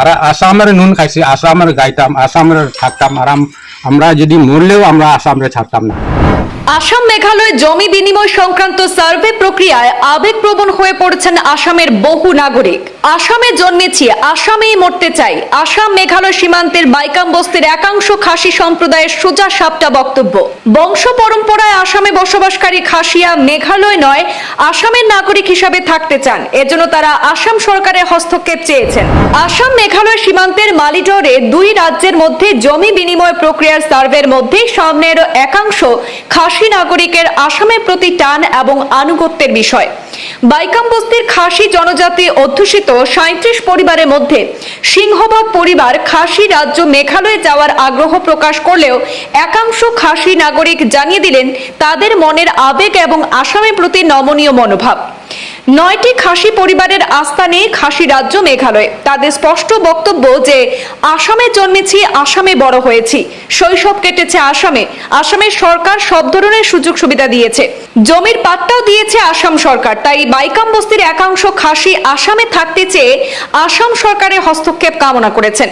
আর আসামের নুন খাইছি, আসামের গাইতাম, আসামের থাকতাম, আর আমরা যদি মরলেও আমরা আসামরে ছাড়তাম না। আসাম মেঘালয় জমি বিনিময় সংক্রান্ত সার্ভে প্রক্রিয়ায় আবেগপ্রবণ হয়ে পড়েছেন আসামের বহু নাগরিক। আসামে জন্মেছি, আসামেই মরতে চাই। আসাম মেঘালয় সীমান্তের বাইকাম বস্তির একাংশ খাসি সম্প্রদায়ের সোজা সাপটা বক্তব্য। বংশ পরম্পরায় আসামে বসবাসকারী খাসিয়া মেঘালয় নয়, আসামের নাগরিক হিসাবে থাকতে চান। এজন্য তারা আসাম সরকারের হস্তক্ষেপ চেয়েছেন। আসাম মেঘালয় সীমান্তের মালিডরে দুই রাজ্যের মধ্যে জমি বিনিময় প্রক্রিয়ার সার্ভের মধ্যে সামনের একাংশ খাসি নাগরিকের আসামের প্রতি টান এবং আনুগত্যের বিষয়। বাইকাম বস্তির খাসি জনজাতি অধ্যুষিত সাঁত্রিশ পরিবারের মধ্যে সিংহভাগ পরিবার খাসি রাজ্য মেঘালয়ে যাওয়ার আগ্রহ প্রকাশ করলেও একাংশ খাসি নাগরিক জানিয়ে দিলেন, তাদের মনের আবেগ এবং আসামের প্রতি নমনীয় মনোভাব। নয়টি খাসি পরিবারের আস্থা নেই খাসি রাজ্য মেঘালয়। তাদের স্পষ্ট বক্তব্য যে, আসামে জন্মেছি, আসামে বড় হয়েছি। শৈশব কেটেছে আসামে। আসামের সরকার সব ধরনের সুযোগ সুবিধা দিয়েছে। জমির পাট্টাও দিয়েছে আসাম সরকার। তাই বাইকাম বস্তির একাংশ খাসি আসামে থাকতে চেয়ে আসাম সরকারের হস্তক্ষেপ কামনা করেছেন।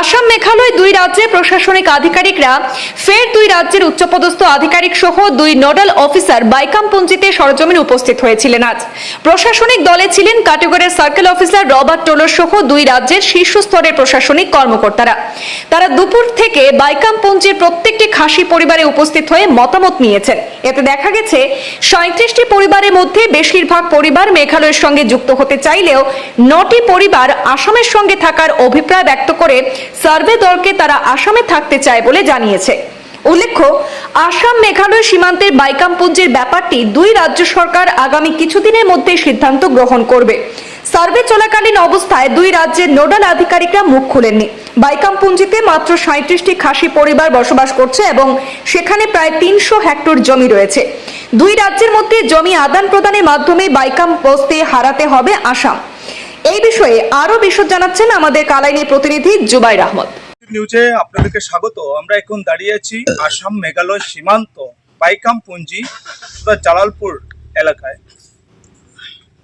আসাম মেঘালয় দুই রাজ্যের প্রশাসনিক আধিকারিকরা, ফের দুই রাজ্যের উচ্চপদস্থ আধিকারিক সহ দুই নোডাল অফিসার বাইকাম পঞ্জিতে সরজমিন উপস্থিত হয়েছিলেন আজ। প্রশাসনিক দলে ছিলেন কাটিগড়ের সার্কেল অফিসার রবার্ট টোলর সহ দুই রাজ্যের শীর্ষ স্তরের প্রশাসনিক কর্মকর্তারা। তারা দুপুর থেকে বাইকাম পঞ্জির প্রত্যেকটি খাসি পরিবারে উপস্থিত হয়ে মতামত নিয়েছেন। এতে দেখা গেছে সাঁত্রিশটি পরিবারের মধ্যে বেশিরভাগ পরিবার মেঘালয়ের সঙ্গে যুক্ত হতে চাইলেও নটি পরিবার আসামের সঙ্গে থাকার অভিপ্রায় ব্যক্ত করে সার্ভে দলকে তারা আসামে থাকতে চায় বলে জানিয়েছে। উল্লেখ্য, আসাম মেঘালয় সীমান্তের বাইকামপুঞ্জের ব্যাপারটি দুই রাজ্য সরকার আগামী কিছুদিনের মধ্যে সিদ্ধান্ত গ্রহণ করবে। সার্ভে চলাকালীন অবস্থায় দুই রাজ্যের নোডাল আধিকারিকরা মুখ খুলেননি। বাইকামপুঞ্জিতে মাত্র সাঁত্রিশটি খাসি পরিবার বসবাস করছে এবং সেখানে প্রায় তিনশো হেক্টর জমি রয়েছে। দুই রাজ্যের মধ্যে জমি আদান প্রদানের মাধ্যমে বাইকাম বস্তি হারাতে হবে আসাম। এই বিষয়ে আরও বিশদ জানাচ্ছেন আমাদের কালাইনি প্রতিনিধি জুবাইর আহমদ। নিউজে আপনাদেরকে স্বাগত। আমরা এখন দাঁড়িয়ে আছি আসাম মেঘালয় সীমান্ত বাইকাম পুঞ্জি তথা জালালপুর এলাকায়।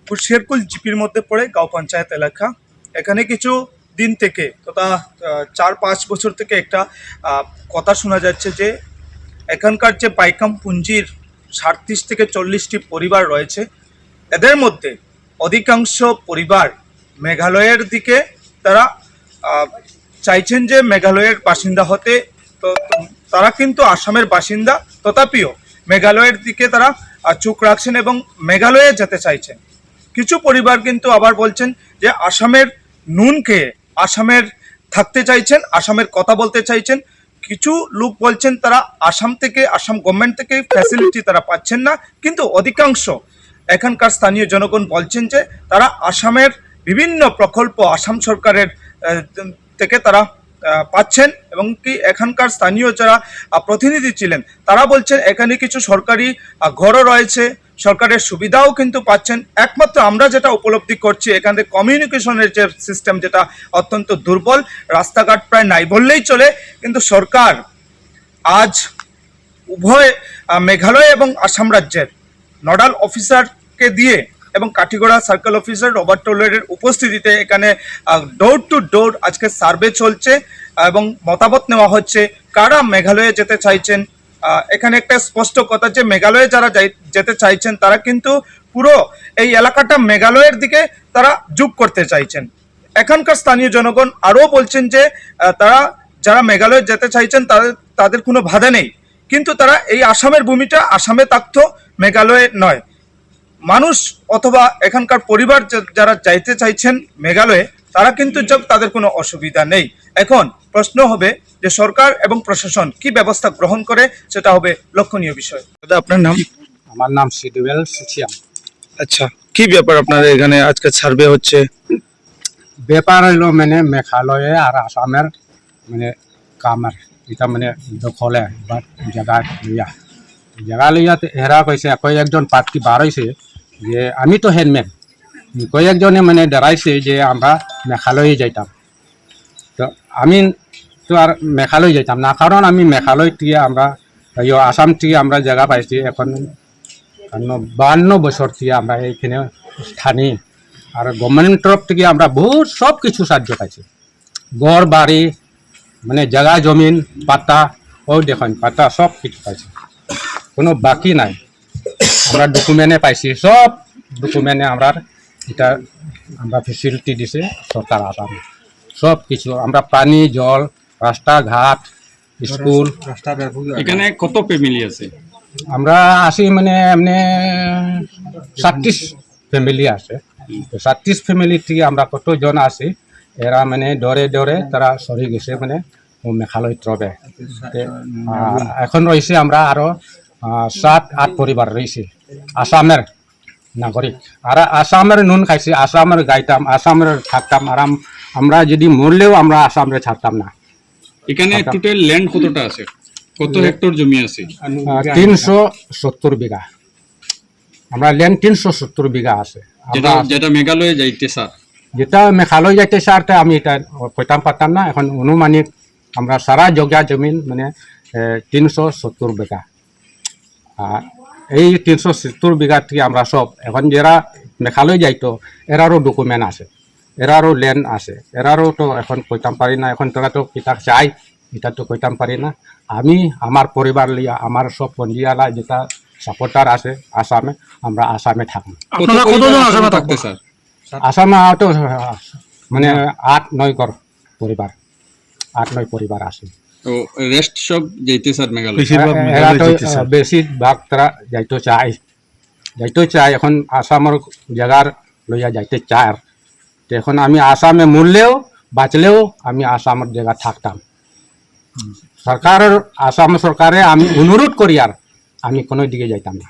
শেরকুল জিপির মধ্যে পড়ে গাঁও পঞ্চায়েত এলাকা। এখানে কিছু দিন থেকে তথা চার পাঁচ বছর থেকে একটা কথা শোনা যাচ্ছে যে, এখানকার যে বাইকাম পুঞ্জির সাতত্রিশ থেকে চল্লিশটি পরিবার রয়েছে, এদের মধ্যে অধিকাংশ পরিবার মেঘালয়ের দিকে, তারা চাইছেন যে মেঘালয়ের বাসিন্দা হতে, তো তারা কিন্তু আসামের বাসিন্দা, তথাপিও মেঘালয়ের দিকে তারা চোখ রাখছেন এবং মেঘালয়ে যেতে চাইছেন। কিছু পরিবার কিন্তু আবার বলছেন যে আসামের নুন খেয়ে আসামের থাকতে চাইছেন, আসামের কথা বলতে চাইছেন। কিছু লোক বলছেন তারা আসাম থেকে, আসাম গভর্নমেন্ট থেকে ফ্যাসিলিটি তারা পাচ্ছেন না, কিন্তু অধিকাংশ এখানকার স্থানীয় জনগণ বলছেন যে তারা আসামের বিভিন্ন প্রকল্প, আসাম সরকারের থেকে তারা পাচ্ছেন এবং কি এখানকার স্থানীয় যারা প্রতিনিধি ছিলেন, তারা বলছেন এখানে কিছু সরকারি ঘরও রয়েছে। সরকারের সুবিধাও কিন্তু পাচ্ছেন। একমাত্র আমরা যেটা উপলব্ধি করছি, এখানে কমিউনিকেশনের যে সিস্টেম যেটা অত্যন্ত দুর্বল, রাস্তাঘাট প্রায় নাই বললেই চলে। কিন্তু সরকার আজ উভয় মেঘালয় এবং আসাম রাজ্যের নোডাল অফিসারকে দিয়ে এবং কাঠিগড়া সার্কেল অফিসার রবার্ট টোলারের উপস্থিতিতে এখানে ডোর টু ডোর আজকে সার্ভে চলছে এবং মতামত নেওয়া হচ্ছে কারা মেঘালয়ে যেতে চাইছেন। এখানে একটা স্পষ্ট কথা যে মেঘালয়ে যারা যেতে চাইছেন তারা কিন্তু পুরো এই এলাকাটা মেঘালয়ের দিকে তারা যুগ করতে চাইছেন। এখানকার স্থানীয় জনগণ আরও বলছেন যে তারা যারা মেঘালয়ে যেতে চাইছেন তাদের তাদের কোনো বাধা নেই। কিন্তু তারা এই আসামের ভূমিটা আসামে থাকতো মেঘালয়ে নয়। মানুষ অথবা এখানকার পরিবার যারা যাইতে চাইছেন মেঘালয়ে তারা কিন্তু যাক তাদের কোনো অসুবিধা নেই। এখন প্রশ্ন হবে যে সরকার এবং প্রশাসন কি ব্যবস্থা গ্রহণ করে সেটা হবে লক্ষণীয় বিষয়। দাদা আপনার নাম? আমার নাম সিডুয়েল সুচিয়াম। আচ্ছা কি ব্যাপার আপনাদের এখানে আজকে সার্ভে হচ্ছে? ব্যাপার হইল মানে মেঘালয়ে আর আসামের মানে কামার এটা মানে দখলে বা জায়গা জায়গা লইয়া এরা কইছে কয়েকজন প্রার্থী বার হয়েছে যে আমি তো হেডম্যান কয়েকজনে মানে ডরাইছে যে আমরা মেঘালয়ে যাইতাম। তো আমি তো আর মেঘালয় যাইতাম না। কারণ আমি মেঘালয় থেকে আমরা আসাম থেকে আমরা জায়গা পাইছি। এখন বাহান্ন বছর থেকে আমরা এইখানে স্থানীয় আর গভর্নমেন্ট তরফ থেকে আমরা বহুত সব কিছু সাহায্য পাইছি। গড় বাড়ি মানে জায়গা জমিন, পাতা ওই দেখুন, পাতা সব কিছু পাইছি। কোনো বাকি নাই। আমরা ডকুমেন্টে পাইছি সব ডকুমেন্টে আমরা এটা আমরা ফেসিলিটি দিছে সরকার আসাম সব কিছু আমরা পানি জল রাস্তাঘাট স্কুল। এখানে কত ফ্যামিলি আছে? আমরা আছি মানে এমনি সাতত্রিশ ফ্যামিলি আছে। তো সাতত্রিশ ফ্যামিলি থেকে আমরা কতজন আছি এরা মানে ডরে ডরে তারা সরি গেছে মানে মেঘালয় ট্রবে। তে, এখন রয়েছে আমরা আরও আহ, সাত আট পরিবার রয়েছে। আসামের নাগরিক। আর আসামের নুন খাইছি আসামের গাইতাম আসামের থাকতাম। আর আমরা যদি মরলেও আমরা আসামের ছাড়তাম না। এখানে টোটাল ল্যান্ড কতটা আছে? কত হেক্টর জমি আছে? তিনশো সত্তর বিঘা। আমরা ল্যান্ড তিনশো সত্তর বিঘা আছে। যেটা যেটা মেঘালয়ে যাইতে স্যার। যেটা মেঘালয় যাইতে চারটা আমি এটা কইতাম পারতাম না। এখন অনুমানিক আমরা সারা জগা জমিন মানে তিনশো সত্তর বিঘা। এই তিনশো সত্তর বিঘা থেকে আমরা সব এখন যারা মেঘালয় যাইতো এরারও ডকুমেন্ট আছে এরারও ল্যান্ড আছে এরারও তো এখন কইতাম পারি না এখন তোরা তো কিতা চাই এটা তো কইতাম পারি না। আমি আমার পরিবার লিয়া আমার সব পঞ্জিয়ালা যেটা সাপোর্টার আছে আসামে আমরা আসামে থাকব আসামে থাকতে আসামে তো মানে আট নয় ঘর পরিবার আট নয় পরিবার আছে। তো রেস্ট সব যাইতে স্যার মেঘালয়। এরা তো বেশিরভাগ তারা যাইতে চায়। যাইতে চায় এখন আসামের জায়গার লইয়া যাইতে চায়। তো এখন আমি আসামে মরলেও বাঁচলেও আমি আসামের জায়গা থাকতাম। সরকারের আসাম সরকারে আমি অনুরোধ করি আর আমি কোনো দিকে যাইতাম না।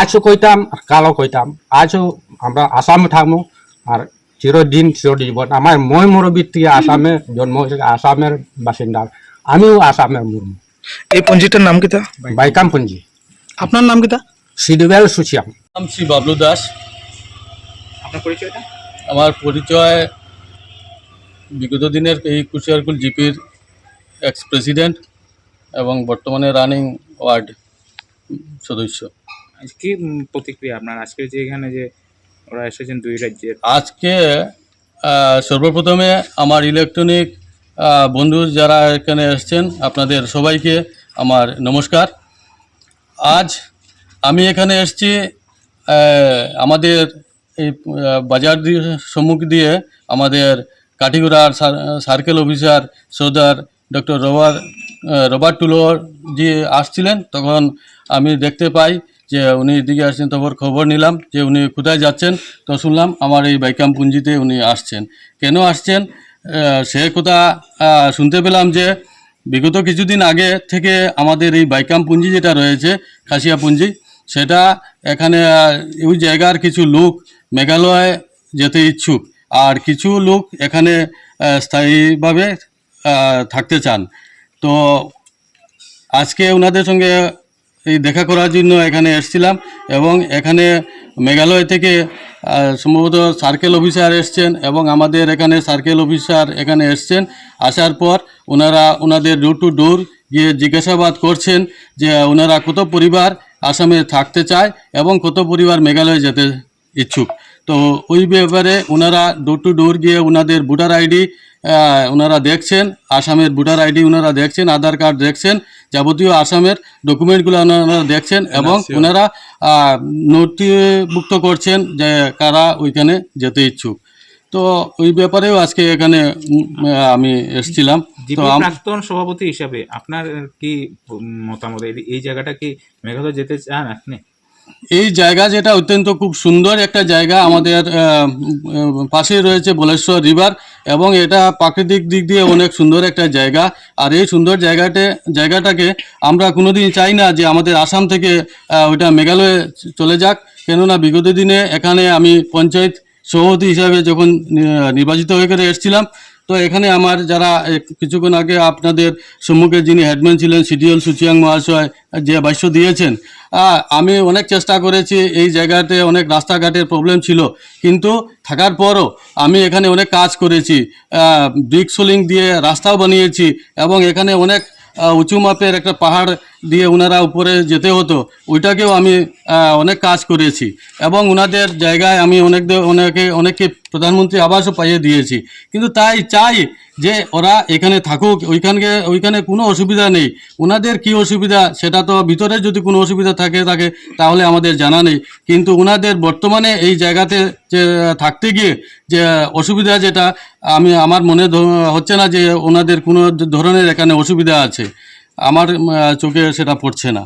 আজও কইতাম আর কালও কইতাম আজও আমরা আসামে থাকব আর চিরদিন চিরজীবন। আমার মই মুরব্বীর থেকে আসামে জন্ম হয়েছে আসামের বাসিন্দা। আমিও আসামের মুর্মু এই পঞ্জিটার নাম কিতা বাইকামপুঞ্জি আপনার নাম কিতা সিডুয়েল সুচিয়াম নাম শ্রী বাবলু দাস। আপনার পরিচয়টা? আমার পরিচয় বিগত দিনের এই কুশিয়ারকুল জিপির এক্স প্রেসিডেন্ট এবং বর্তমানে রানিং ওয়ার্ড সদস্য। আজ কি প্রতিক্রিয়া আপনার? আজকে যে এখানে যে ওরা এসেছেন দুই রাজ্যের। আজকে সর্বপ্রথমে আমার ইলেকট্রনিক বন্ধু যারা এখানে এসছেন, আপনাদের সবাইকে আমার নমস্কার। আজ আমি এখানে এসেছি আমাদের এই বাজার সম্মুখ দিয়ে আমাদের কাটিগুড়ার circle officer Sardar doctor Rob Robert Tulor ji আসছিলেন। তখন আমি দেখতে পাই যে উনি এদিকে আসছেন, তখন খবর নিলাম যে উনি কোথায় যাচ্ছেন। তো শুনলাম আমার এই বাইকাম পুঞ্জিতে উনি আসছেন। কেন আসছেন? সে কথা শুনতে পেলাম যে বিগত কিছুদিন আগে থেকে আমাদের এই বাইকাম পুঞ্জি যেটা রয়েছে, খাসিয়া পুঞ্জি, সেটা এখানে ওই জায়গার কিছু লোক মেঘালয় যেতে ইচ্ছুক। আর কিছু লোক এখানে স্থায়ীভাবে থাকতে চান। তো আজকে ওনাদের সঙ্গে এই দেখা করার জন্য এখানে এসেছিলাম এবং এখানে মেঘালয় থেকে সম্ভবত সার্কেল অফিসার এসছেন এবং আমাদের এখানে সার্কেল অফিসার এখানে এসছেন। আসার পর ওনারা, ওনাদের ডোর টু ডোর গিয়ে জিজ্ঞাসাবাদ করছেন যে, ওনারা কত পরিবার আসামে থাকতে চায় এবং কত পরিবার মেঘালয়ে যেতে ইচ্ছুক। তো ওই ব্যাপারে ওনারা ডোর টু ডোর গিয়ে ওনাদের ভোটার আইডি ওনারা দেখছেন আসামের ভোটার আইডি ওনারা দেখছেন আধার কার্ড দেখছেন যাবতীয় আসামের ডকুমেন্টগুলো ওনারা দেখছেন এবং ওনারা নথিভুক্ত করছেন যে কারা ওইখানে যেতে ইচ্ছুক। তো ওই ব্যাপারেও আজকে এখানে আমি এসেছিলাম। তো প্রাক্তন সভাপতি হিসাবে আপনার কি মতামত? এই জায়গাটা কি মেঘালয় যেতে চান আপনি? এই জায়গা যেটা অত্যন্ত খুব সুন্দর একটা জায়গা আমাদের পাশে রয়েছে বলেশ্বর রিভার এবং এটা প্রাকৃতিক দিক দিয়ে অনেক সুন্দর একটা জায়গা। আর এই সুন্দর জায়গাতে, জায়গাটাকে আমরা কোনোদিন চাই না যে আমাদের আসাম থেকে ওইটা মেঘালয়ে চলে যাক। কেননা বিগত দিনে এখানে আমি পঞ্চায়েত সভাপতি হিসাবে যখন নির্বাচিত হয়ে করে এসেছিলাম তো এখানে আমার যারা কিছুক্ষণ আগে আপনাদের সম্মুখে যিনি হেডম্যান ছিলেন, সিডিএল সুচিয়াং মহাশয়, যে ভাষ্য দিয়েছেন আমি অনেক চেষ্টা করেছি, এই জায়গাতে অনেক রাস্তাঘাটের প্রবলেম ছিল, কিন্তু থাকার পরও আমি এখানে অনেক কাজ করেছি ব্রিক সোলিং দিয়ে রাস্তাও বানিয়েছি, এবং এখানে অনেক উঁচু মাপের একটা পাহাড় দিয়ে ওনারা উপরে যেতে হতো, ওইটাকেও আমি অনেক কাজ করেছি। এবং ওনাদের জায়গায় আমি অনেক অনেকে অনেককে প্রধানমন্ত্রী আবাসও পাইয়ে দিয়েছি। কিন্তু তাই চাই যে ওরা এখানে থাকুক, ওইখানকে, ওইখানে কোনো অসুবিধা নেই। ওনাদের কি অসুবিধা, সেটা তো ভিতরে যদি কোনো অসুবিধা থাকে থাকে তাহলে আমাদের জানা নেই। কিন্তু ওনাদের বর্তমানে এই জায়গাতে যে, থাকতে গিয়ে যে, অসুবিধা যেটা, আমি, আমার মনে হচ্ছে না যে, ওনাদের কোনো ধরনের এখানে অসুবিধা আছে। আমার চোখে সেটা পড়ছে না।